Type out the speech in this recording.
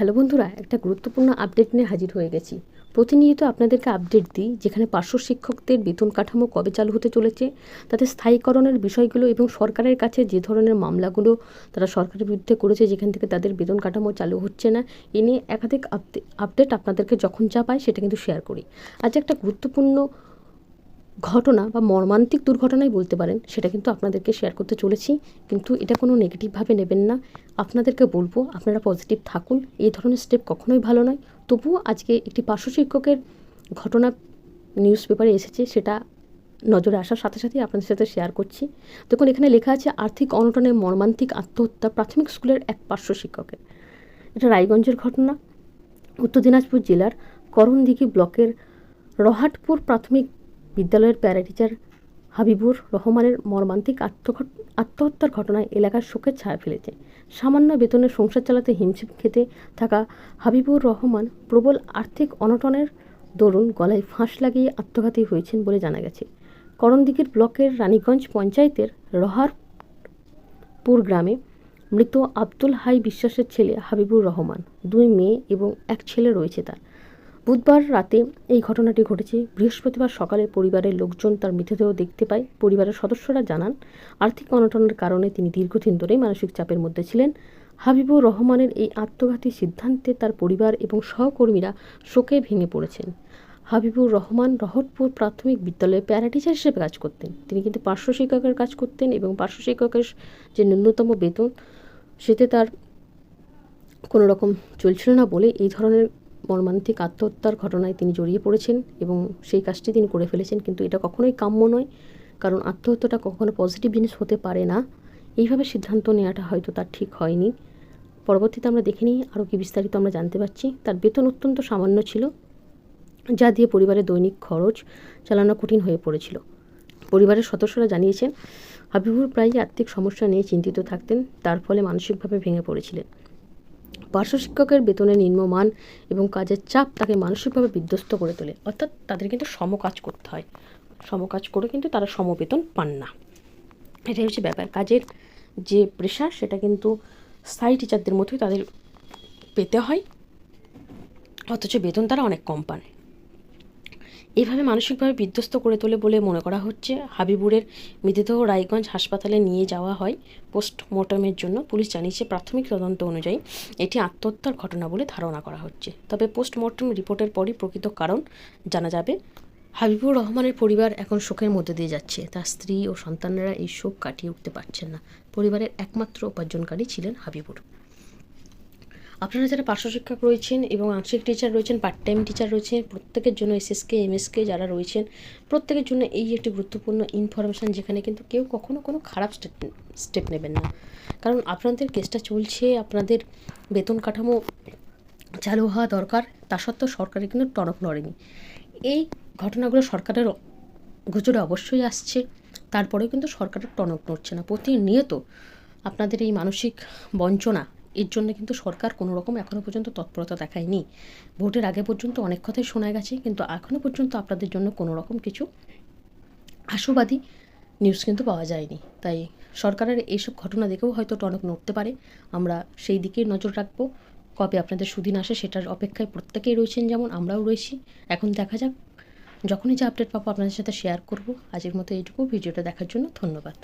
Hello বন্ধুরা, একটা গুরুত্বপূর্ণ আপডেট নিয়ে হাজির হয়ে গেছি। প্রতিনিয়ত আপনাদেরকে আপডেট দিই যেখানে পার্শ্ব শিক্ষকদের বেতন কাঠামো কবে চালু হতে চলেছে তাদের স্থায়ীকরণের বিষয়গুলো এবং সরকারের কাছে যে ধরনের মামলাগুলো তারা সরকারের বিরুদ্ধে করেছে যেখান থেকে তাদের বেতন কাঠামো চালু হচ্ছে না, এ নিয়ে একাধিক আপডেট আপনাদেরকে যখন যা পায় সেটা কিন্তু শেয়ার করি। আজ একটা গুরুত্বপূর্ণ ঘটনা বা মর্মান্তিক দুর্ঘটনাই বলতে পারেন, সেটা কিন্তু আপনাদেরকে শেয়ার করতে চলেছি। কিন্তু এটা কোনো নেগেটিভভাবে নেবেন না। আপনাদেরকে বলব, আপনারা পজিটিভ থাকুন। এই ধরনের স্টেপ কখনোই ভালো নয়। তবুও আজকে একটি পার্শ্ব শিক্ষকের ঘটনা নিউজ পেপারে এসেছে, সেটা নজরে আসার সাথে সাথেই আপনাদের সাথে শেয়ার করছি। দেখুন, এখানে লেখা আছে, আর্থিক অনটনে মর্মান্তিক আত্মহত্যা প্রাথমিক স্কুলের এক পার্শ্ব শিক্ষকের। এটা রায়গঞ্জের ঘটনা। উত্তর দিনাজপুর জেলার করণদিঘি ব্লকের রহাটপুর প্রাথমিক বিদ্যালয়ের প্যারা টিচার হাবিবুর রহমানের মর্মান্তিক আত্মহত্যার ঘটনায় এলাকার শোকের ছায়া ফেলেছে। সামান্য বেতনের সংসার চালাতে হিমশিম খেতে থাকা হাবিবুর রহমান প্রবল আর্থিক অনটনের দরুন গলায় ফাঁস লাগিয়ে আত্মঘাতী হয়েছেন বলে জানা গেছে। করণদিঘির ব্লকের রানীগঞ্জ পঞ্চায়েতের রহারপুর গ্রামে মৃত আব্দুল হাই বিশ্বাসের ছেলে হাবিবুর রহমান, দুই মেয়ে এবং এক ছেলে রয়েছে তার। বুধবার রাতে এই ঘটনাটি ঘটেছে। বৃহস্পতিবার সকালে পরিবারের লোকজন তার মৃতদেহ দেখতে পায়। পরিবারের সদস্যরা জানান, আর্থিক অনটনের কারণে তিনি দীর্ঘদিন ধরেই মানসিক চাপের মধ্যে ছিলেন। হাবিবুর রহমানের এই আত্মঘাতী সিদ্ধান্তে তার পরিবার এবং সহকর্মীরা শোকে ভেঙে পড়েছেন। হাবিবুর রহমান রহটপুর প্রাথমিক বিদ্যালয়ে প্যারা টিচার হিসেবে কাজ করতেন। তিনি কিন্তু পার্শ্ব শিক্ষকের কাজ করতেন এবং পার্শ্ব শিক্ষকের যে ন্যূনতম বেতন, সেতে তার কোনো রকম চলছিল না বলে এই ধরনের মর্মান্তিক আত্মহত্যার ঘটনায় তিনি জড়িয়ে পড়েছেন এবং সেই কাজটি তিনি করে ফেলেছেন, কিন্তু এটা কখনোই কাম্য নয়। কারণ আত্মহত্যাটা কখনো পজিটিভ জিনিস হতে পারে না। এইভাবে সিদ্ধান্ত নেওয়াটা হয়তো তার ঠিক হয়নি। পরবর্তীতে আমরা দেখে নিই আরও কি বিস্তারিত আমরা জানতে পারছি। তার বেতন অত্যন্ত সামান্য ছিল, যা দিয়ে পরিবারের দৈনিক খরচ চালানো কঠিন হয়ে পড়েছিল। পরিবারের সদস্যরা জানিয়েছেন, হাবিবুর প্রায়ই আর্থিক সমস্যা নিয়ে চিন্তিত থাকতেন, তার ফলে মানসিকভাবে ভেঙে পড়েছিলেন। পার্শ্ব শিক্ষকের বেতনের নিম্নমান এবং কাজের চাপ তাকে মানসিকভাবে বিধ্বস্ত করে তোলে। অর্থাৎ তাদের কিন্তু সমকাজ করতে হয়। সমকাজ করে কিন্তু তারা সমবেতন পান না। এটাই হচ্ছে ব্যাপার। কাজের যে প্রেশার সেটা কিন্তু স্থায়ী টিচারদের মধ্যেই তাদের পেতে হয়। অথচ বেতন তারা অনেক কম পান এভাবে মানসিকভাবে বিধ্বস্ত করে তোলে বলে মনে করা হচ্ছে। হাবিবুরের মৃতদেহ রায়গঞ্জ হাসপাতালে নিয়ে যাওয়া হয় পোস্টমর্টমের জন্য। পুলিশ জানিয়েছে, প্রাথমিক তদন্ত অনুযায়ী এটি আত্মহত্যার ঘটনা বলে ধারণা করা হচ্ছে। তবে পোস্টমর্টম রিপোর্টের পরই প্রকৃত কারণ জানা যাবে। হাবিবুর রহমানের পরিবার এখন শোকের মধ্যে দিয়ে যাচ্ছে। তার স্ত্রী ও সন্তানেরা এই শোক কাটিয়ে উঠতে পারছেন না। পরিবারের একমাত্র উপার্জনকারী ছিলেন হাবিবুর। আপনারা যারা পার্শ্ব শিক্ষক রয়েছেন এবং আংশিক টিচার রয়েছেন পার্ট টাইম টিচার রয়েছেন, প্রত্যেকের জন্য এসএসকে এমএসকে যারা রয়েছেন, প্রত্যেকের জন্য এই একটি গুরুত্বপূর্ণ ইনফরমেশান যেখানে কিন্তু কেউ কখনো কোনো খারাপ স্টেপ স্টেপ নেবেন না। কারণ আপনাদের কেসটা চলছে, আপনাদের বেতন কাঠামো চালু হওয়া দরকার, তা সত্ত্বেও সরকারের কিন্তু টনক নড়েনি। এই ঘটনাগুলো সরকারের গোচরে অবশ্যই আসছে, তারপরেও কিন্তু সরকারের টনক নড়ছে না। প্রতিনিয়ত আপনাদের এই মানসিক বঞ্চনা এর জন্য কিন্তু সরকার কোনো রকম এখনও পর্যন্ত তৎপরতা দেখায়নি। ভোটের আগে পর্যন্ত অনেক কথাই শোনা গেছে, কিন্তু এখনও পর্যন্ত আপনাদের জন্য কোনো রকম কিছু আশুবাদী নিউজ কিন্তু পাওয়া যায়নি। তাই সরকারের এইসব ঘটনা দেখেও হয়তো টনক নড়তে পারে। আমরা সেই দিকেই নজর রাখব। কবে আপনাদের সুদিন আসে সেটার অপেক্ষায় প্রত্যেকেই রয়েছেন যেমন আমরাও রয়েছি। এখন দেখা যাক, যখনই যে আপডেট পাবো আপনাদের সাথে শেয়ার করব। আজকের মতো এইটুকু। ভিডিওটা দেখার জন্য ধন্যবাদ।